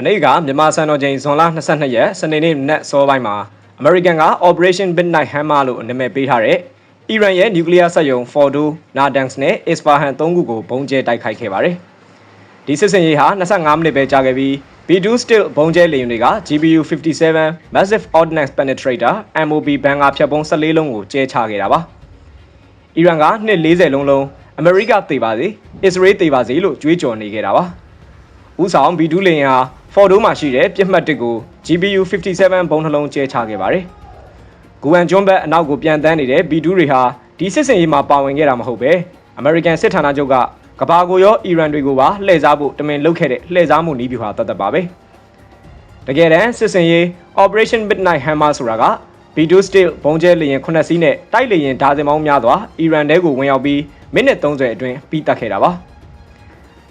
မနေ့ကမြန်မာစံတော်ချိန်ဇွန်လ22ရက်စနေနေ့နက်စောပိုင်းမှာ American က Operation Midnight Hammer လို့နာမည်ပေးထားတဲ့အီရန်ရဲ့နျူကလ িয়ার စက်ရုံ Fordo, Natanz နဲ့ Isfahan ၃ခုကိုဘုံကျဲတိုက်ခိုက်ခဲ့ပါတယ်။ဒီစစ်စင်ရေးဟာ25မိနစ်ပဲကြာခဲ့ပြီး B2 Steel ဘုံကျဲလေယာဉ်တွေက GBU 57 Massive Ordnance Penetrator MOB ဘန်ကာဖြတ်ပုံ14လုံးကိုကျဲချခဲ့တာပါ။အီရန်ကနှစ်40လုံးလုံးအမေရိကသေပါစေအစ္စရေးသေပါစေလို့ကြွေးကြော်နေခဲ့တာပါ။ ဦးဆောင် B2 လေယာဉ်ဟာ Fordo မှာရှိတဲ့ပြစ်မှတ်တစ်ကို GBU 57ဘုံနှလုံးကျဲချခဲ့ပါတယ်။ဂူဝမ်ကျွန်းဘက်အနောက်ကိုပြန်တန်းနေတဲ့ B2 တွေဟာဒီစစ်စင်ရေးမှာပါဝင်ခဲ့တာမဟုတ်ပဲအမေရိကန်စစ်ဌာနချုပ်ကကဘာကိုရောအီရန်တွေကိုပါလှည့်စားဖို့တမင်လုပ်ခဲ့တဲ့လှည့်စားမှုနည်းဗျူဟာတတ်တတ်ပါပဲ။တကယ်တမ်းစစ်စင်ရေး Operation Midnight Hammer ဆိုတာက B2 Steel ဘုံကျဲလေယာဉ်80စီးနဲ့တိုက်လေယာဉ်ဒါဇင်ပေါင်းများစွာအီရန်တဲကိုဝင်ရောက်ပြီးမိနစ်30အတွင်းပြီးတက်ခဲ့တာပါ။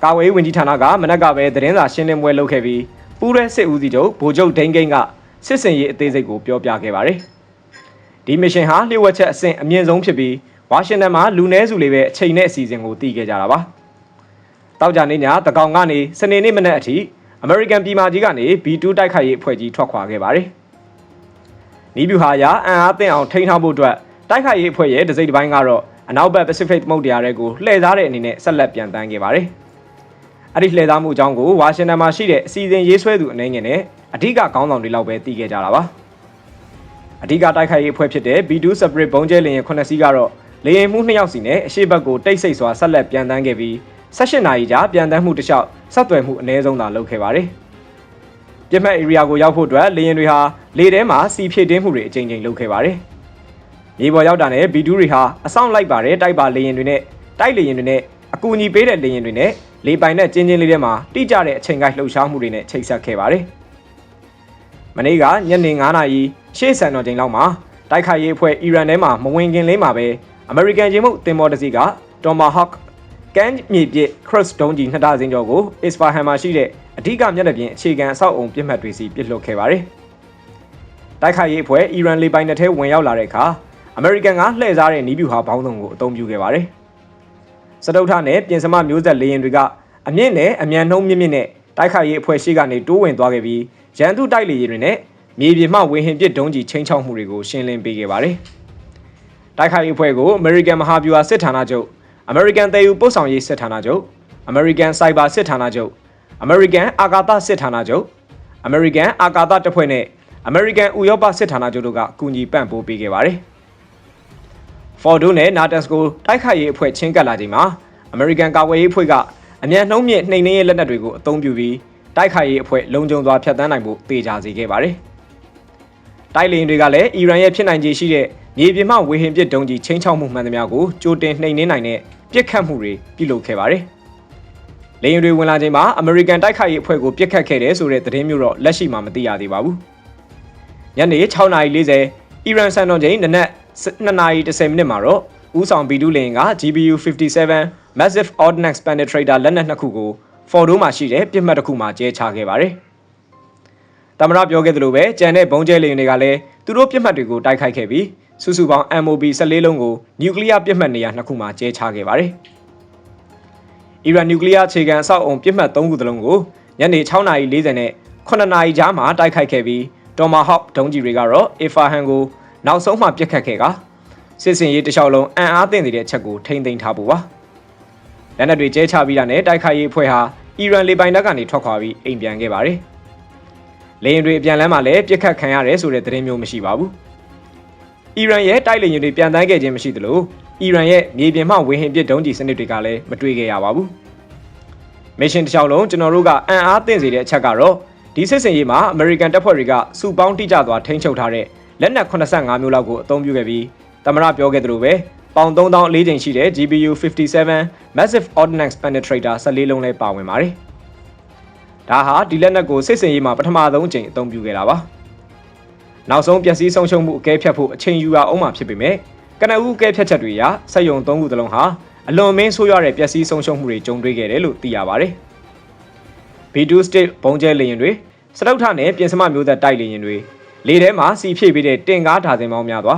ကာဝေးဝန်ကြီးဌာနကမနက်ကပဲသတင်းစာရှင်းလင်းပွဲလုပ်ခဲ့ပြီးပူးရဲစစ်ဦးစီးချုပ်ဗိုလ်ချုပ်ဒိန်းကိန်းကစစ်စင်ရေးအသေးစိတ်ကိုပြောပြခဲ့ပါတယ်။ဒီမစ်ရှင်ဟာလျှို့ဝှက်ချက်အဆင့်အမြင့်ဆုံးဖြစ်ပြီးဝါရှင်တန်မှာလူနည်းစုလေးပဲအချိန်နဲ့အစီအစဉ်ကိုတည်ခဲ့ကြတာပါ။တောက်ကြနေညတကောင်ကနေစနေနေ့မနက်အထိအမေရိကန်ပြည်မာကြီးကနေ B2 တိုက်ခိုက်ရေးအဖွဲ့ကြီးထွက်ခွာခဲ့ပါတယ်။နီးဗျူဟာရအန်အားသင့်အောင်ထိန်းထားဖို့အတွက်တိုက်ခိုက်ရေးအဖွဲ့ရဲ့ဒစိမ့်တစ်ပိုင်းကတော့အနောက်ဘက် Pacific သမုဒ္ဒရာတွေကိုလှည့်စားတဲ့အနေနဲ့ဆက်လက်ပြန်တန်းခဲ့ပါတယ်။ အဲ့ဒီလှည့်စားမှုအကြောင်းကိုဝါရှင်တန်မှာရှိတဲ့အစီအစဉ်ရေးဆွဲသူအနေငယ်နဲ့အဓိကခေါင်းဆောင်တွေလောက်ပဲသိခဲ့ကြတာပါ။အဓိကတိုက်ခိုက်ရေးအဖွဲ့ဖြစ်တဲ့ B2 Separate ဘုံကျဲလေယာဉ်9စီးကတော့လေယာဉ်မှု2ယောက်စီနဲ့အရှိတ်ဘက်ကိုတိတ်ဆိတ်စွာဆက်လက်ပြန်တန်းခဲ့ပြီး18နာရီကြာပြန်တန်းမှုတစ်လျှောက်ဆက်သွယ်မှုအ ਨੇ ဆုံးသာလုပ်ခဲ့ပါတယ်။ပြစ်မှတ် area ကိုရောက်ဖို့အတွက်လေယာဉ်တွေဟာလေထဲမှာစီဖြည့်တင်းမှုတွေအကြိမ်ကြိမ်လုပ်ခဲ့ပါတယ်။မြေပေါ်ရောက်တာနဲ့ B2 တွေဟာအဆောင်လိုက်ပါတယ်တိုက်ပါလေယာဉ်တွေနဲ့တိုက်လေယာဉ်တွေနဲ့အကူအညီပေးတဲ့လေယာဉ်တွေနဲ့ လေပိုင်နဲ့ကျင်းချင်းလေးထဲမှာတိကျတဲ့အချိန်ကိုက်လှုပ်ရှားမှုတွေနဲ့ချိတ်ဆက်ခဲ့ပါတယ်။မနေ့ကညနေ9:00နာရီရှေ့ဆန်တော်ချိန်လောက်မှာတိုက်ခိုက်ရေးအဖွဲ့အီရန်ထဲမှာမဝင်ခင်လေးမှာပဲအမေရိကန်ဂျင်မုတ်တင်မော်တစီက Tomahawk ကမ်းမြေပြစ် cross ဒုံးကြီးနှစ်ဒါဇင်ကျော်ကို Isfahan မှာရှိတဲ့အဓိကမျက်နှာပြင်အခြေခံအဆောက်အုံပြစ်မှတ်တွေစီပစ်လွှတ်ခဲ့ပါတယ်။တိုက်ခိုက်ရေးအဖွဲ့အီရန်လေပိုင်နယ်ထဲဝင်ရောက်လာတဲ့အခါအမေရိကန်ကလှည့်စားတဲ့နီးဗျူဟာဘောင်းဆောင်ကိုအသုံးပြုခဲ့ပါတယ်။ စတုထနဲ့ပြင်စမမျိုးဆက်လေယာဉ်တွေကအမြင့်နဲ့အမြန်နှုံးမြင့်မြင့်နဲ့တိုက်ခိုက်ရေးအဖွဲ့ရှိကနေတိုးဝင်သွားခဲ့ပြီးရန်သူတိုက်လေယာဉ်တွေနဲ့မြေပြင်မှဝေဟင်ပစ်ဒုံးကြီးချင်းချောက်မှုတွေကိုရှင်းလင်းပေးခဲ့ပါတယ်။တိုက်ခိုက်ရေးအဖွဲ့ကိုအမေရိကန်မဟာဗျူဟာစစ်ဌာနချုပ်အမေရိကန်သေယူပို့ဆောင်ရေးစစ်ဌာနချုပ်အမေရိကန်စိုက်ဘာစစ်ဌာနချုပ်အမေရိကန်အာကာသစစ်ဌာနချုပ်အမေရိကန်အာကာသတပ်ဖွဲ့နဲ့အမေရိကန်ဥရောပစစ်ဌာနချုပ်တို့ကအကူအညီပံ့ပိုးပေးခဲ့ပါတယ်။ Fordo နဲ့ Natanz ကိုတိုက်ခိုက်ရေးအဖွဲ့ချင်းကပ်လာချိန်မှာအမေရိကန်ကာကွယ်ရေးအဖွဲ့ကအမြန်နှုံးမြင့်နှိမ်နင်းရေးလက်နက်တွေကိုအသုံးပြုပြီးတိုက်ခိုက်ရေးအဖွဲ့လုံခြုံစွာဖျက်ဆီးနိုင်ဖို့တေချာစေခဲ့ပါတယ်။တိုက်လေယာဉ်တွေကလည်းအီရန်ရဲ့ဖြစ်နိုင်ခြေရှိတဲ့မြေပြင်မှဝေဟင်ပစ်ဒုံးကြီးချင်းချောက်မှုမှန်သမျှကိုကြိုတင်နှိမ်နင်းနိုင်တဲ့ပြစ်ခတ်မှုတွေပြုလုပ်ခဲ့ပါတယ်။လေယာဉ်တွေဝင်လာချိန်မှာအမေရိကန်တိုက်ခိုက်ရေးအဖွဲ့ကိုပြစ်ခတ်ခဲ့တယ်ဆိုတဲ့သတင်းမျိုးတော့လက်ရှိမှာမသိရသေးပါဘူး။ညနေ6:40အီရန်စံတော်ချိန်နနက် 2:30မိနစ်မှာတော့ဦးဆောင်ဘီဒူးလင်က GBU 57 Massive Ordnance Penetrator လက်နက်နှစ်ခုကို Fordo မှာရှိတဲ့ပြစ်မှတ်တစ်ခုမှာကျဲချခဲ့ပါတယ်။တမရပြောခဲ့သလိုပဲကြံတဲ့ဘုံကျဲလေယာဉ်တွေကလည်းသူတို့ပြစ်မှတ်တွေကိုတိုက်ခိုက်ခဲ့ပြီးစုစုပေါင်း MOB 14လုံးကိုနျူကလ িয়ার ပြစ်မှတ်နေရာနှစ်ခုမှာကျဲချခဲ့ပါတယ်။အီရန်နျူကလ িয়ার အခြေခံအဆောက်အုံပြစ်မှတ်3ခုသလုံးကိုညနေ6:40နဲ့9:00နာရီကြားမှာတိုက်ခိုက်ခဲ့ပြီး Tomahawk ဒုံးကျည်တွေကတော့ Isfahan ကို နောက်ဆုံးမှပစ်ခတ်ခဲ့ကစစ်စင်ရေးတစ်လျှောက်လုံးအံ့အားသင့်နေတဲ့ချက်ကိုထိမ့်သိမ်းထားဖို့ပါ။လက်နက်တွေကျဲချပြီးတာနဲ့တိုက်ခိုက်ရေးအဖွဲ့ဟာအီရန်လေပိုင်တပ်ကနေထွက်ခွာပြီးအိမ်ပြန်ခဲ့ပါတယ်။လေယာဉ်တွေအပြန်လမ်းမှာလည်းပြစ်ခတ်ခံရတယ်ဆိုတဲ့သတင်းမျိုးမရှိပါဘူး။အီရန်ရဲ့တိုက်လေယာဉ်တွေပြန်တန်းခဲ့ခြင်းမရှိသလိုအီရန်ရဲ့မြေပြင်မှဝေဟင်ပစ်ဒုံးကျည်စနစ်တွေကလည်းမတွေ့ခဲ့ရပါဘူး။မစ်ရှင်တစ်လျှောက်လုံးကျွန်တော်တို့ကအံ့အားသင့်စေတဲ့အချက်ကတော့ဒီစစ်စင်ရေးမှာအမေရိကန်တပ်ဖွဲ့တွေကစုပေါင်းတိကျစွာထိန်းချုပ်ထားတဲ့ လက်နက်85မျိုးလောက်ကိုအသုံးပြုခဲ့ပြီးတမရပြောခဲ့သလိုပဲပေါင်3000အလေးချိန်ရှိတဲ့ GBU 57 Massive Ordnance Penetrator 14လုံးလည်းပါဝင်ပါတယ်။ဒါဟာဒီလက်နက်ကိုစစ်စင်ရေးမှာပထမဆုံးအကြိမ်အသုံးပြုခဲ့တာပါ။နောက်ဆုံးပျက်စီးဆုံးရှုံးမှုအကဲဖြတ်ဖို့အချိန်ယူရအောင်မှဖြစ်ပေမဲ့ကနဦးအကဲဖြတ်ချက်တွေအရစက်ယုံ၃ခုသလုံးဟာအလွန်မင်းဆိုးရွားတဲ့ပျက်စီးဆုံးရှုံးမှုတွေကြုံတွေ့ခဲ့တယ်လို့သိရပါတယ်။ B2 State ဘုံကျဲလေယာဉ်တွေစတုထနဲ့ပြင်စမမျိုးသက်တိုက်လေယာဉ်တွေ လေထဲမှာစီဖြည့်ပေးတဲ့တင်ကားဓာတ်စင်ပေါင်းများစွာ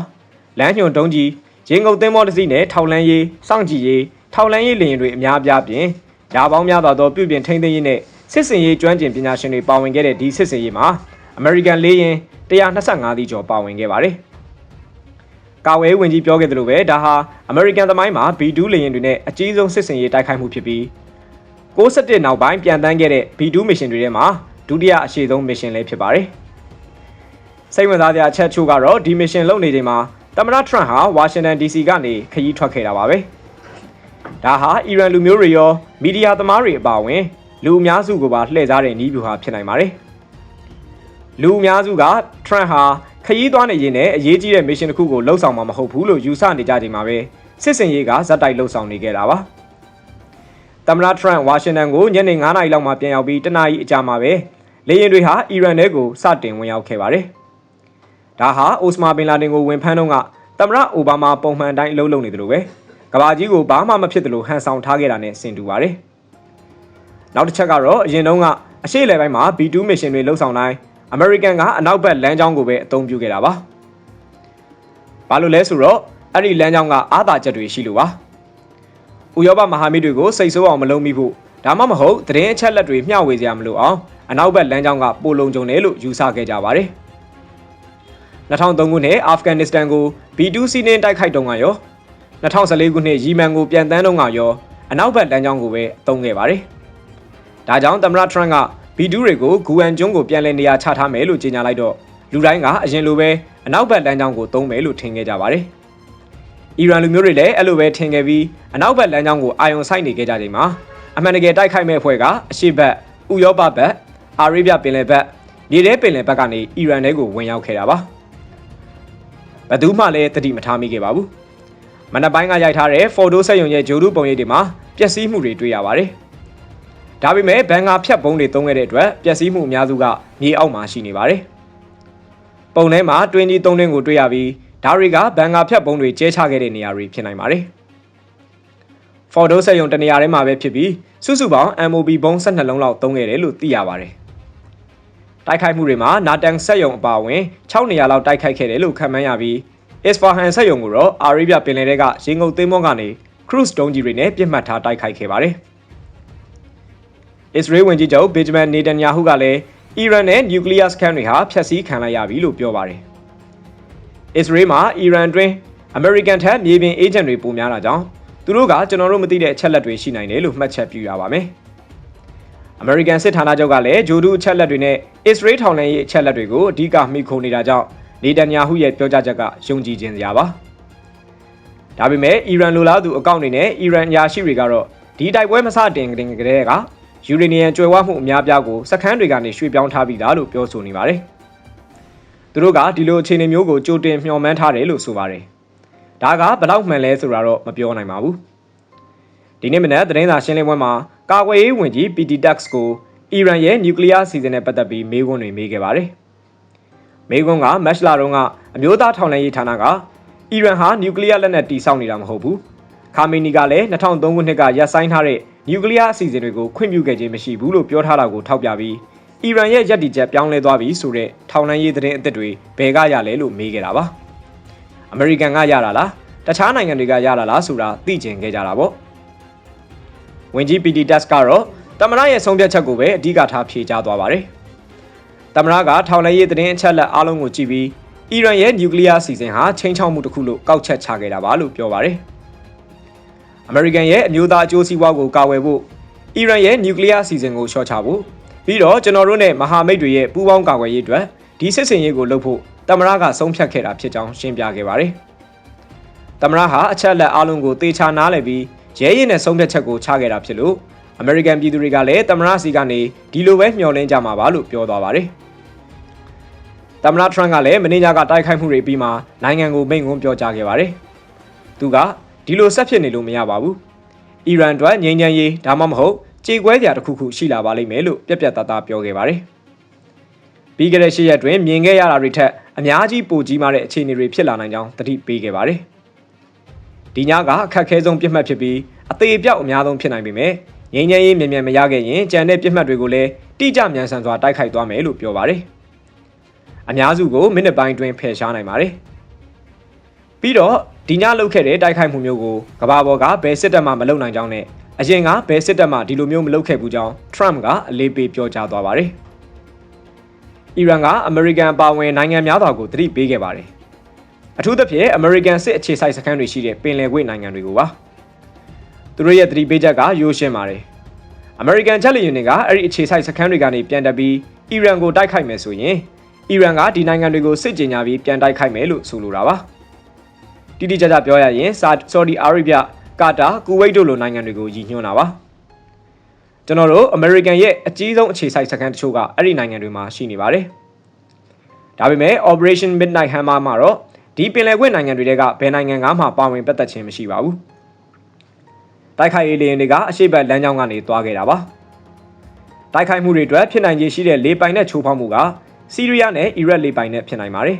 လမ်းညွန်တုံးကြီးရေငုတ်သင်းမောတစ်စီးနဲ့ထောက်လန်းရေးစောင့်ကြည့်ရေးထောက်လန်းရေးလေယာဉ်တွေအများအပြားပြင်ဓာပေါင်းများစွာသောပြုပြင်ထိန်းသိမ်းရေးနဲ့စစ်စင်ရေးကျွမ်းကျင်ပညာရှင်တွေပါဝင်ခဲ့တဲ့ဒီစစ်စင်ရေးမှာအမေရိကန်လေယာဉ်125သီးကျော်ပါဝင်ခဲ့ပါတယ်။ကာဝေးဝင်ကြီးပြောခဲ့သလိုပဲဒါဟာအမေရိကန်သမိုင်းမှာ B2 လေယာဉ်တွေနဲ့အကြီးဆုံးစစ်စင်ရေးတိုက်ခိုက်မှုဖြစ်ပြီး61နောက်ပိုင်းပြန်တန်းခဲ့တဲ့ B2 မစ်ရှင်တွေထဲမှာဒုတိယအရှိဆုံးမစ်ရှင်လည်းဖြစ်ပါတယ်။ စိတ်ဝင်စားစရာအချက်ချို့ကတော့ဒီမစ်ရှင်လုပ်နေချိန်မှာသမ္မတထရန့်ဟာဝါရှင်တန် DC ကနေခရီးထွက်ခဲ့တာပါပဲ။ဒါဟာအီရန်လူမျိုးတွေရောမီဒီယာသမားတွေအပါအဝင်လူအများစုကိုပါလှည့်စားတဲ့နည်းဗျူဟာဖြစ်နိုင်ပါတယ်။လူအများစုကထရန့်ဟာခရီးသွားနေရင်လည်းအရေးကြီးတဲ့မစ်ရှင်တစ်ခုကိုလှုပ်ဆောင်မှာမဟုတ်ဘူးလို့ယူဆနေကြချိန်မှာပဲစစ်စင်ရေးကဇက်တိုက်လှုပ်ဆောင်နေခဲ့တာပါ။သမ္မတထရန့်ဝါရှင်တန်ကိုညနေ9:00နာရီလောက်မှပြန်ရောက်ပြီးတနာရီအကြာမှာပဲလေယာဉ်တွေဟာအီရန်ထဲကိုစတင်ဝင်ရောက်ခဲ့ပါတယ်။ ဒါဟာအိုစမာဘင်လာဒင်ကိုဝင်ဖမ်းတော့ကသမ္မတအိုဘားမားပုံမှန်တိုင်းအလုပ်လုပ်နေတယ်လို့ပဲကဘာကြီးကိုဘာမှမဖြစ်တယ်လို့ဟန်ဆောင်ထားခဲ့တာနဲ့ဆင်တူပါတယ်။နောက်တစ်ချက်ကတော့အရင်တုန်းကအရှိလေပိုင်းမှာ B2 မစ်ရှင်တွေလှုပ်ဆောင်တိုင်းအမေရိကန်ကအနောက်ဘက်လမ်းကြောင်းကိုပဲအသုံးပြုခဲ့တာပါ။ဘာလို့လဲဆိုတော့အဲ့ဒီလမ်းကြောင်းကအာသာချက်တွေရှိလို့ပါ။ဥရောပမဟာမိတ်တွေကိုစိတ်ဆိုးအောင်မလုပ်မိဖို့ဒါမှမဟုတ်သတင်းအချက်လက်တွေမျှဝေစရာမလိုအောင်အနောက်ဘက်လမ်းကြောင်းကပိုလုံခြုံတယ်လို့ယူဆခဲ့ကြပါတယ်။ 2003ခုနှစ်အာဖဂန်နစ္စတန်ကို B2 စီးနှင်းတိုက်ခိုက်တုန်းကရော2014ခုနှစ်ယီမန်ကိုပြန်တန်းတုန်းကရောအနောက်ဘက်လမ်းကြောင်းကိုပဲအသုံးခဲ့ပါတယ်။ဒါကြောင့်သမ္မတထရန့်က B2 တွေကိုဂူအန်ကျွန်းကိုပြန်လည်နေရာချထားမယ်လို့ကြေညာလိုက်တော့လူတိုင်းကအရင်လိုပဲအနောက်ဘက်လမ်းကြောင်းကိုသုံးမယ်လို့ထင်ခဲ့ကြပါတယ်။အီရန်လူမျိုးတွေလည်းအဲ့လိုပဲထင်ခဲ့ပြီးအနောက်ဘက်လမ်းကြောင်းကိုအာရုံစိုက်နေခဲ့ကြချိန်မှာအမှန်တကယ်တိုက်ခိုက်မဲ့အဖွဲ့ကအရှေ့ဘက်ဥရောပဘက်အာရေဗျပင်လယ်ဘက်မြေထဲပင်လယ်ဘက်ကနေအီရန်ထဲကိုဝင်ရောက်ခဲ့တာပါ ဘယ်သူမှလည်းတတိမထားမိခဲ့ပါဘူးမနက်ပိုင်းကရိုက်ထားတဲ့ဖော်တိုဆက်ယုံရဲ့ဂျိုဒူပုံရိပ်တွေမှာပျက်စီးမှုတွေတွေ့ရပါတယ်ဒါပေမဲ့ဘန်ကာဖြတ်ပုံးတွေသုံးခဲ့တဲ့အတွက်ပျက်စီးမှုအများစုကမြေအောက်မှာရှိနေပါတယ်ပုံထဲမှာတွင်းကြီးသုံးတွင်းကိုတွေ့ရပြီးဒါတွေကဘန်ကာဖြတ်ပုံးတွေကျဲချခဲ့တဲ့နေရာတွေဖြစ်နိုင်ပါတယ်ဖော်တိုဆက်ယုံတနေရာထဲမှာပဲဖြစ်ပြီးစုစုပေါင်း MOB ဘုံ12လုံးလောက်သုံးခဲ့တယ်လို့သိရပါတယ် တိုက်ခိုက်မှုတွေမှာနာတန်ဆက်ယုံအပါအဝင်6နေရာလောက်တိုက်ခိုက်ခဲ့တယ်လို့ခန့်မှန်းရပြီး Isfahan ဆက်ယုံကိုတော့အာရေဗျပင်လယ်ထဲကရေငုပ်သင်းမောကနေ cruise တုံးကြီးတွေနဲ့ပြစ်မှတ်ထားတိုက်ခိုက်ခဲ့ပါတယ်။ Israel ဝန်ကြီးချုပ် Benjamin Netanyahu ကလည်းအီရန်နဲ့နျူကလ িয়ার စခန်းတွေဟာဖျက်ဆီးခံလိုက်ရပြီလို့ပြောပါတယ်။ Israel မှာအီရန်တွင် American ထက်မြေပြင်အေဂျင့်တွေပိုများတာကြောင့်သူတို့ကကျွန်တော်တို့မသိတဲ့အချက်လက်တွေရှိနိုင်တယ်လို့မှတ်ချက်ပြုရပါမယ်။ American စစ်ဌာနချုပ်ကလည်းဂျိုဒူအချက်လက်တွေနဲ့ Israel ထောင်လှမ်းရေးအချက်လက်တွေကိုအဓိကမိခိုနေတာကြောင့်နေတန်ယာဟုရဲ့ပြောကြားချက်ကယုံကြည်ခြင်းစရာပါ။ဒါပေမဲ့အီရန်လိုလားသူအကောင့်တွေနဲ့အီရန်အရာရှိတွေကတော့ဒီတိုက်ပွဲမစတင်ခင်ကတည်းကယူရေနီယံကျွဲဝမှုအများပြားကိုစခန်းတွေကနေရွှေ့ပြောင်းထားပြီးသားလို့ပြောဆိုနေပါတယ်။သူတို့ကဒီလိုအခြေအနေမျိုးကိုကြိုတင်မျှော်မှန်းထားတယ်လို့ဆိုပါတယ်။ဒါကဘလောက်မှန်လဲဆိုတာတော့မပြောနိုင်ပါဘူး။ ဒီနေ့မနက်သတင်းစာရှင်းလင်းပွဲမှာကာကွယ်ရေးဝန်ကြီး PT Tax ကိုအီရန်ရဲ့နျူကလ িয়ার စီစဉ်နဲ့ပတ်သက်ပြီးမေးခွန်းတွေမေးခဲ့ပါတယ်။မေးခွန်းကမက်ရှလာတုန်းကအမျိုးသားထောက်လှမ်းရေးဌာနကအီရန်ဟာနျူကလ িয়ার လက်နက်တီးဆောက်နေတာမဟုတ်ဘူး။ခါမီနီကလည်း2003ခုနှစ်ကရပ်ဆိုင်းထားတဲ့နျူကလ িয়ার အစီအစဉ်တွေကိုခွင့်ပြုခဲ့ခြင်းမရှိဘူးလို့ပြောထားတာကိုထောက်ပြပြီးအီရန်ရဲ့ရည်တည်ချက်ပြောင်းလဲသွားပြီဆိုတဲ့ထောက်လှမ်းရေးသတင်းအသစ်တွေဘယ်ကရလဲလို့မေးခဲ့တာပါ။အမေရိကန်ကရတာလားတခြားနိုင်ငံတွေကရတာလားဆိုတာသိကျင်ခဲ့ကြတာပေါ့။ ဝင်ကြီး PT Task ကတော့တမရရဲ့ဆုံးဖြတ်ချက်ကိုပဲအဓိကထားဖြေကြားသွားပါတယ်။တမရကထောင်လဲရေးသတင်းအချက်လက်အားလုံးကိုကြည့်ပြီးအီရန်ရဲ့နျူကလ িয়ার စီစဉ်ဟာချိန်ချောက်မှုတစ်ခုလို့ကောက်ချက်ချခဲ့တာပါလို့ပြောပါတယ်။အမေရိကန်ရဲ့အမျိုးသားအကျိုးစီးပွားကိုကာဝယ်ဖို့အီရန်ရဲ့နျူကလ িয়ার စီစဉ်ကိုလျှော့ချဖို့ပြီးတော့ကျွန်တော်တို့နဲ့မဟာမိတ်တွေရဲ့ပူးပေါင်းကာကွယ်ရေးအတွက်ဒီစစ်စင်ရေးကိုလုပ်ဖို့တမရကဆုံးဖြတ်ခဲ့တာဖြစ်ကြောင်းရှင်းပြခဲ့ပါတယ်။တမရဟာအချက်လက်အားလုံးကိုသေချာနားလည်ပြီး ရဲရင်နဲ့ဆုံးဖြတ်ချက်ကိုချခဲ့တာဖြစ်လို့အမေရိကန်ပြည်သူတွေကလည်းတမရစီကနေဒီလိုပဲမျှော်လင့်ကြမှာပါလို့ပြောသွားပါတယ်။တမရထရန့်ကလည်းမင်းညာကတိုက်ခိုက်မှုတွေပြီးမှနိုင်ငံကိုမိန့်ခွန်းပြောကြားခဲ့ပါတယ်။သူကဒီလိုဆက်ဖြစ်နေလို့မရပါဘူး။အီရန်အတွက်ငြိမ်းချမ်းရေးဒါမှမဟုတ်ကြေကွဲကြတစ်ခုခုရှိလာပါလိမ့်မယ်လို့ပြက်ပြက်သားသားပြောခဲ့ပါတယ်။ပြီးခဲ့တဲ့ရှစ်ရက်တွင်မြင်ခဲ့ရတာတွေထက်အများကြီးပိုကြီးမားတဲ့အခြေအနေတွေဖြစ်လာနိုင်ကြောင်းသတိပေးခဲ့ပါတယ်။ ဒီညကအခက်ခဲဆုံးပြစ်မှတ်ဖြစ်ပြီးအသေးအပြောက်အများဆုံးဖြစ်နိုင်ပေမဲ့ငြိမ်းချမ်းရေးမြန်မြန်မရခဲ့ရင်ကြံတဲ့ပြစ်မှတ်တွေကိုလည်းတိကျမြန်ဆန်စွာတိုက်ခိုက်သွားမယ်လို့ပြောပါတယ်။အများစုကိုမိနစ်ပိုင်းတွင်ဖယ်ရှားနိုင်ပါတယ်။ပြီးတော့ဒီညလုပ်ခဲ့တဲ့တိုက်ခိုက်မှုမျိုးကိုကဘာပေါ်ကဘယ်စစ်တပ်မှမလုပ်နိုင်ကြောင်းနဲ့အရင်ကဘယ်စစ်တပ်မှဒီလိုမျိုးမလုပ်ခဲ့ဘူးကြောင်း Trump ကအလေးပေးပြောကြားသွားပါတယ်။အီရန်ကအမေရိကန်ပါဝင်နိုင်ငံများစွာကိုသတိပေးခဲ့ပါတယ်။ အထူးသဖြင့်အမေရိကန်စစ်အခြေစိုက်စခန်းတွေရှိတဲ့ပင်လယ်ကွေ့နိုင်ငံတွေကိုပါ။သူတို့ရဲ့သတိပေးချက်ကရိုးရှင်းပါတယ်။ American ချက်လီယူနစ်ကအဲ့ဒီအခြေစိုက်စခန်းတွေကနေပြန်တက်ပြီးအီရန်ကိုတိုက်ခိုက်မယ်ဆိုရင်အီရန်ကဒီနိုင်ငံတွေကိုစစ်ကြေညာပြီးပြန်တိုက်ခိုက်မယ်လို့ဆိုလိုတာပါတိတိကျကျပြောရရင်ဆော်ဒီအာရေဗျကာတာကူဝိတ်တို့လိုနိုင်ငံတွေကိုရည်ညွှန်းတာပါကျွန်တော်တို့ American ရဲ့အကြီးဆုံးအခြေစိုက်စခန်းတချို့ကအဲ့ဒီနိုင်ငံတွေမှာရှိနေပါတယ်ဒါပေမဲ့ Operation Midnight Hammer မှာတော့ ဒီပင်လယ်ကွေ့နိုင်ငံတွေကဘယ်နိုင်ငံကမှပါဝင်ပတ်သက်ခြင်းမရှိပါဘူးတိုက်ခိုက်ရေးလေယာဉ်တွေကအရှိတ်ဘက်လမ်းကြောင်းကနေသွားခဲ့တာပါတိုက်ခိုက်မှုတွေအတွက်ဖြစ်နိုင်ခြေရှိတဲ့လေပိုင်နဲ့ချိုးဖောက်မှုကစီးရီးယားနဲ့အီရတ်လေပိုင်နဲ့ဖြစ်နိုင်ပါတယ်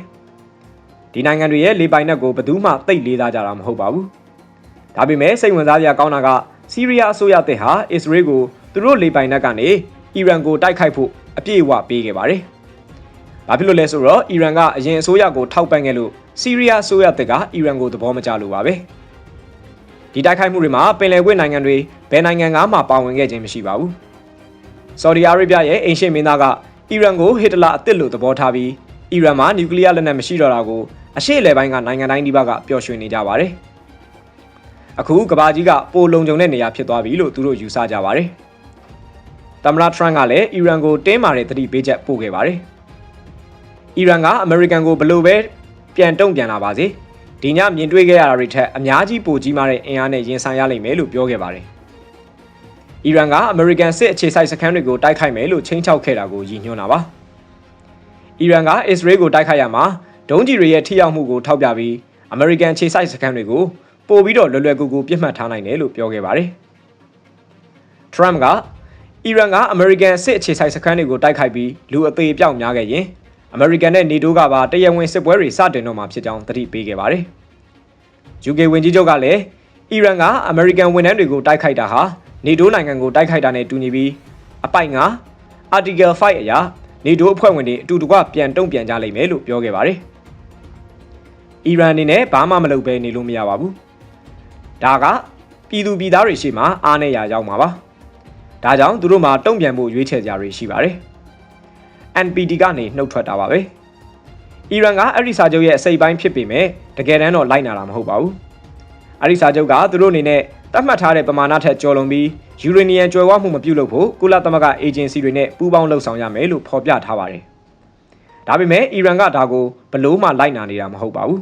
။ဒီနိုင်ငံတွေရဲ့လေပိုင်နဲ့ကိုဘယ်သူမှသိပ်လေးစားကြတာမဟုတ်ပါဘူး။ဒါပေမဲ့စိတ်ဝင်စားစရာကောင်းတာကစီးရီးယားအစိုးရတပ်ဟာအစ္စရေးကိုသူတို့လေပိုင်နဲ့ကနေအီရန်ကိုတိုက်ခိုက်ဖို့အပြည့်အဝပေးခဲ့ပါတယ်။ဘာဖြစ်လို့လဲဆိုတော့အီရန်ကအရင်အစိုးရကိုထောက်ပံ့ခဲ့လို့ စီးရီးယားအစိုးရတပ်ကအီရန်ကိုသဘောမကျလို့ပါပဲ။ဒီတိုက်ခိုက်မှုတွေမှာပင်လယ်ကွေ့နိုင်ငံတွေဘယ်နိုင်ငံကမှပါဝင်ခဲ့ခြင်းမရှိပါဘူး။ဆော်ဒီအာရေဗျရဲ့အိမ်ရှိမင်းသားကအီရန်ကိုဟစ်တလာအစ်စ်လို့သဘောထားပြီးအီရန်မှာနျူကလ িয়ার လက်နက်မရှိတော့တာကိုအရှေ့အလယ်ပိုင်းကနိုင်ငံတိုင်းဒီဘက်ကပျော်ရွှင်နေကြပါတယ်။အခုကဘာကြီးကပိုလုံခြုံတဲ့နေရာဖြစ်သွားပြီလို့သူတို့ယူဆကြပါတယ်။သမ္မတထရန့်ကလည်းအီရန်ကိုတင်းမာတဲ့သတိပေးချက်ပို့ခဲ့ပါတယ်။အီရန်ကအမေရိကန်ကိုဘလို့ပဲ ပြန်တုံ့ပြန်လာပါစေ။ဒီညမြင်တွေ့ခဲ့ရတာတွေထက်အများကြီးပိုကြီးမားတဲ့အင်အားနဲ့ရင်ဆိုင်ရလိမ့်မယ်လို့ပြောခဲ့ပါတယ်။အီရန်ကအမေရိကန်စစ်အခြေစိုက်စခန်းတွေကိုတိုက်ခိုက်မယ်လို့ချိန်ချောက်ခဲ့တာကိုရည်ညွှန်းတာပါအီရန်ကအစ္စရေးကိုတိုက်ခိုက်ရမှာဒုံးကျည်တွေရဲ့ထိရောက်မှုကိုထောက်ပြပြီးအမေရိကန်ခြေစိုက်စခန်းတွေကိုပို့ပြီးတော့လွယ်လွယ်ကူကူပြစ်မှတ်ထားနိုင်တယ်လို့ပြောခဲ့ပါတယ်ထရမ့်ကအီရန်ကအမေရိကန်စစ်အခြေစိုက်စခန်းတွေကိုတိုက်ခိုက်ပြီးလူအသေးအပြောက်များခဲ့ရင် အမေရိကန်နဲ့နေတိုးကပါတရဝင်စစ်ပွဲတွေစတင်တော့မှာဖြစ်ကြောင်းသတိပေးခဲ့ပါတယ် UK ဝန်ကြီးချုပ်ကလည်းအီရန်ကအမေရိကန်ဝန်ထမ်းတွေကိုတိုက်ခိုက်တာဟာနေတိုးနိုင်ငံကိုတိုက်ခိုက်တာနဲ့တူညီပြီးအပိုက်ငါ Article 5အရာနေတိုးအဖွဲ့ဝင်တွေအတူတကွပြန်တုံ့ပြန်ကြလိမ့်မယ်လို့ပြောခဲ့ပါတယ်။အီရန်အနေနဲ့ဘာမှမလုပ်ဘဲနေလို့မရပါဘူး။ဒါကပြည်သူပြည်သားတွေရှေ့မှာအားနဲ့ရရောက်မှာပါ။ဒါကြောင့်သူတို့မှာတုံ့ပြန်ဖို့ရွေးချယ်ကြရရှိပါတယ်။ NPT ကနေနှုတ်ထွက်တာပါပဲ။အီရန်ကအဲ့ဒီစာချုပ်ရဲ့အစိပ်ပိုင်းဖြစ်ပေမဲ့တကယ်တမ်းတော့လိုက်နာတာမဟုတ်ပါဘူး။အဲ့ဒီစာချုပ်ကသူတို့အနေနဲ့သတ်မှတ်ထားတဲ့ပမာဏထက်ကျော်လွန်ပြီးယူရေနီယံကျွဲဝမှုမပြုလုပ်ဖို့ကုလသမဂ္ဂအေဂျင်စီတွေနဲ့ပူးပေါင်းလှုပ်ဆောင်ရမယ်လို့ဖော်ပြထားပါတယ်။ဒါပေမဲ့အီရန်ကဒါကိုဘလို့မှလိုက်နာနေတာမဟုတ်ပါဘူး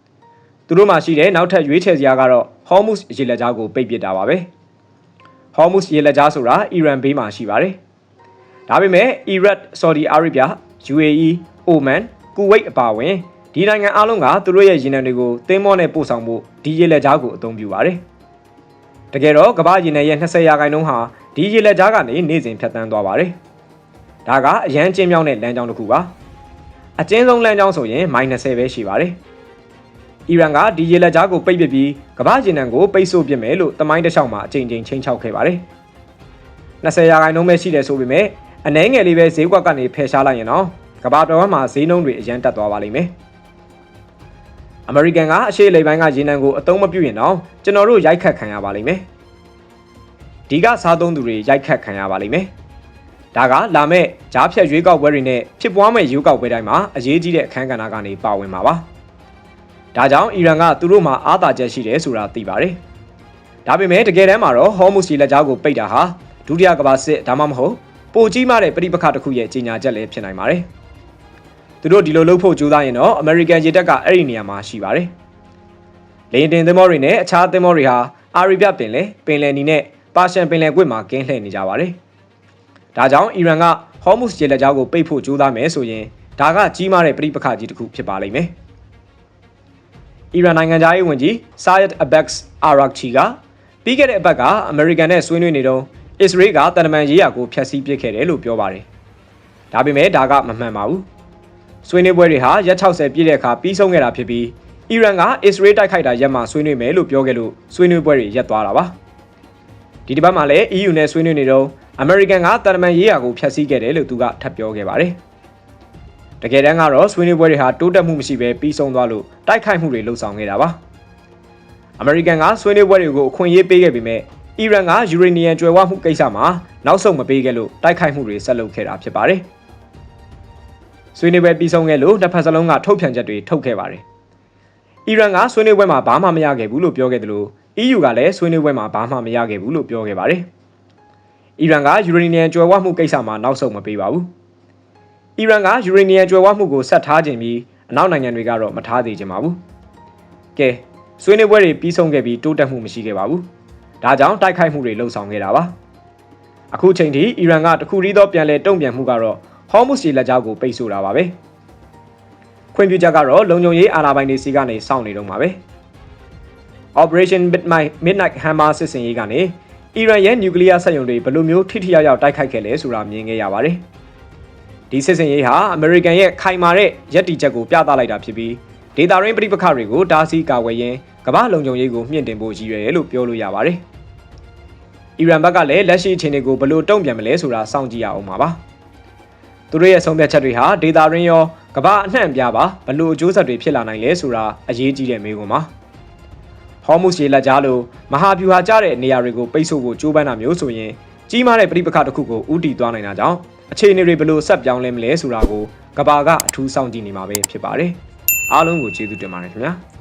။သူတို့မှရှိတဲ့နောက်ထပ်ရွေးချယ်စရာကတော့ဟော်မုစ်ရေလက်ကြားကိုပိတ်ပစ်တာပါပဲ။ဟော်မုစ်ရေလက်ကြားဆိုတာအီရန်ဘေးမှာရှိပါတယ်။ ဒါပေမဲ့အီရတ်ဆော်ဒီအာရေဗျ UAE အိုမန်ကူဝိတ်အပါအဝင်ဒီနိုင်ငံအလုံးကသူတို့ရဲ့ရင်းနှံတွေကိုသင်းမောနဲ့ပို့ဆောင်ဖို့ဒီရေလက်ကြားကိုအသုံးပြုပါတယ်။တကယ်တော့ကမ္ဘာရင်နယ်ရဲ့20ရာခိုင်နှုန်းဟာဒီရေလက်ကြားကနေနေ့စဉ်ဖြတ်တန်းသွားပါတယ်။ဒါကအရန်ကျင်းမြောင်းတဲ့လမ်းကြောင်းတစ်ခုပါ။အကျဉ်းဆုံးလမ်းကြောင်းဆိုရင် -30 ပဲရှိပါတယ်။အီရန်ကဒီရေလက်ကြားကိုပိတ်ပစ်ပြီးကမ္ဘာရင်နံကိုပိတ်ဆို့ပစ်မယ်လို့တမိုင်းတစ်လျှောက်မှာအကြိမ်ကြိမ်ချိန်ချောက်ခဲ့ပါတယ်။20ရာခိုင်နှုန်းပဲရှိတယ်ဆိုပေမဲ့ အနှဲငယ်လေးပဲဈေးကွက်ကနေဖယ်ရှားလိုက်ရင်တော့ကမ္ဘာတော်မှာဈေးနှုန်းတွေအရန်တက်သွားပါလိမ့်မယ်။အမေရိကန်ကအရှေ့လေပိုင်းကရေနံကိုအသုံးမပြုရင်တော့ကျွန်တော်တို့ရိုက်ခတ်ခံရပါလိမ့်မယ်။ဒီကစားသုံးသူတွေရိုက်ခတ်ခံရပါလိမ့်မယ်။ဒါကလာမဲ့ဂျားဖြတ်ရွေးကောက်ပွဲတွေနဲ့ဖြစ်ပွားမဲ့ရွေးကောက်ပွဲတိုင်းမှာအရေးကြီးတဲ့အခန်းကဏ္ဍကနေပါဝင်မှာပါ။ဒါကြောင့်အီရန်ကသူတို့မှာအားသာချက်ရှိတယ်ဆိုတာသိပါတယ်။ဒါပေမဲ့တကယ်တမ်းမှာတော့ဟော်မုစီလက်ကြားကိုပိတ်တာဟာဒုတိယကမ္ဘာစစ်ဒါမှမဟုတ် ပိုကြီးမားတဲ့ပြိပခတစ်ခုရဲ့ကြီးညာချက်လည်းဖြစ်နိုင်ပါတယ်။သူတို့ဒီလိုလုပ်ဖို့ကြိုးစားရင်တော့ American ရေတပ်ကအဲ့ဒီနေရာမှာရှိပါတယ်။လေယာဉ်တင်သင်္ဘောတွေနဲ့အခြားသင်္ဘောတွေဟာအာရီဗျပင်လယ်ပင်လယ်နီနဲ့ပါရှန်ပင်လယ်ကွေ့မှာကင်းလှည့်နေကြပါတယ်။ဒါကြောင့်အီရန်ကဟော်မုစ်ရေလက်ကြားကိုပိတ်ဖို့ကြိုးစားမယ်ဆိုရင်ဒါကကြီးမားတဲ့ပြိပခကြီးတစ်ခုဖြစ်ပါလိမ့်မယ်။အီရန်နိုင်ငံသားရေးဝန်ကြီးဆာယက်အဘက်စ်အာရာချီကပြီးခဲ့တဲ့အပတ်ကအမေရိကန်နဲ့ဆွေးနွေးနေတော့ အစ္စရေးကတန်တမန်ရေးရာကိုဖျက်ဆီးပစ်ခဲ့တယ်လို့ပြောပါတယ်။ဒါပေမဲ့ဒါကမမှန်ပါဘူး။ဆွေးနွေးပွဲတွေဟာရက်60ပြည့်တဲ့အခါပြီးဆုံးခဲ့တာဖြစ်ပြီးအီရန်ကအစ္စရေးတိုက်ခိုက်တာရက်မှာဆွေးနွေးမယ်လို့ပြောခဲ့လို့ဆွေးနွေးပွဲတွေရပ်သွားတာပါဒီတစ်ပတ်မှာလည်း EU နဲ့ဆွေးနွေးနေတော့အမေရိကန်ကတာလမန်ရေးရာကိုဖျက်ဆီးခဲ့တယ်လို့သူကထပ်ပြောခဲ့ပါတယ်တကယ်တမ်းကတော့ဆွေးနွေးပွဲတွေဟာတိုးတက်မှုမရှိဘဲပြီးဆုံးသွားလို့တိုက်ခိုက်မှုတွေလှုပ်ဆောင်ခဲ့တာပါအမေရိကန်ကဆွေးနွေးပွဲတွေကိုအခွင့်အရေးပေးခဲ့ပေမဲ့ အီရန်ကယူရေနီယံကျွယ်ဝမှုကိစ္စမှာနောက်ဆုံးမပေးခဲ့လို့တိုက်ခိုက်မှုတွေဆက်လုပ်ခဲ့တာဖြစ်ပါတယ်။ဆွေးနွေးပွဲပြီးဆုံးခဲ့လို့နှစ်ဖက်စလုံးကထုတ်ပြန်ချက်တွေထုတ်ခဲ့ပါတယ်။အီရန်ကဆွေးနွေးပွဲမှာဘာမှမရခဲ့ဘူးလို့ပြောခဲ့တယ်လို့ EU ကလည်းဆွေးနွေးပွဲမှာဘာမှမရခဲ့ဘူးလို့ပြောခဲ့ပါတယ်။အီရန်ကယူရေနီယံကျွယ်ဝမှုကိစ္စမှာနောက်ဆုံးမပေးပါဘူး။အီရန်ကယူရေနီယံကျွယ်ဝမှုကိုဆက်ထားခြင်းပြီးအနောက်နိုင်ငံတွေကတော့မထားသေးခြင်းပါဘူး။ကဲဆွေးနွေးပွဲတွေပြီးဆုံးခဲ့ပြီးတိုးတက်မှုမရှိခဲ့ပါဘူး။ ဒါကြောင့်တိုက်ခိုက်မှုတွေလှုံ့ဆော်ခဲ့တာပါ။အခုချိန်ထိအီရန်ကတခုတည်းသောပြန်လည်တုံ့ပြန်မှုကတော့ဟော်မုစ်စီလက်ကြောက်ကိုပိတ်ဆို့တာပါပဲ။ခွင့်ပြုချက်ကတော့လုံခြုံရေးအာဏာပိုင်တွေစီကနေစောင့်နေတော့မှာပဲ။ Operation Midnight Midnight Hammer စစ်စင်ရေးကနေအီရန်ရဲ့နျူကလ িয়ার စက်ရုံတွေဘယ်လိုမျိုးထိထိရောက်ရောက်တိုက်ခိုက်ခဲ့လဲဆိုတာမြင်ခဲ့ရပါတယ်။ဒီစစ်စင်ရေးဟာအမေရိကန်ရဲ့ခိုင်မာတဲ့ရည်တည်ချက်ကိုပြသလိုက်တာဖြစ်ပြီးဒေတာရင်းပြိပခတွေကိုတားဆီးကာဝယ်ရင်းကမ္ဘာလုံခြုံရေးကိုမြင့်တင်ဖို့ရည်ရွယ်တယ်လို့ပြောလို့ရပါတယ်။ အီရန်ဘက်ကလည်းလက်ရှိအခြေအနေကိုဘယ်လိုတုံ့ပြန်မလဲဆိုတာစောင့်ကြည့်ရအောင်ပါပါ။သူတို့ရဲ့ဆုံးဖြတ်ချက်တွေဟာဒေတာရင်းရောကမ္ဘာအနှံ့အပြားပါဘယ်လိုအကျိုးဆက်တွေဖြစ်လာနိုင်လဲဆိုတာအရေးကြီးတဲ့မေးခွန်းပါ။ဟော်မုစ်ရေလက်ကြားလိုမဟာဗျူဟာကျတဲ့နေရာတွေကိုပိတ်ဆို့ဖို့ကြိုးပမ်းတာမျိုးဆိုရင်ကြီးမားတဲ့ပြိပခတစ်ခုကိုဥတီသွားနိုင်တာကြောင့်အခြေအနေတွေဘယ်လိုဆက်ပြောင်းလဲမလဲဆိုတာကိုကဘာကအထူးစောင့်ကြည့်နေမှာပဲဖြစ်ပါတယ်။အားလုံးကိုကျေးဇူးတင်ပါတယ်ခင်ဗျာ။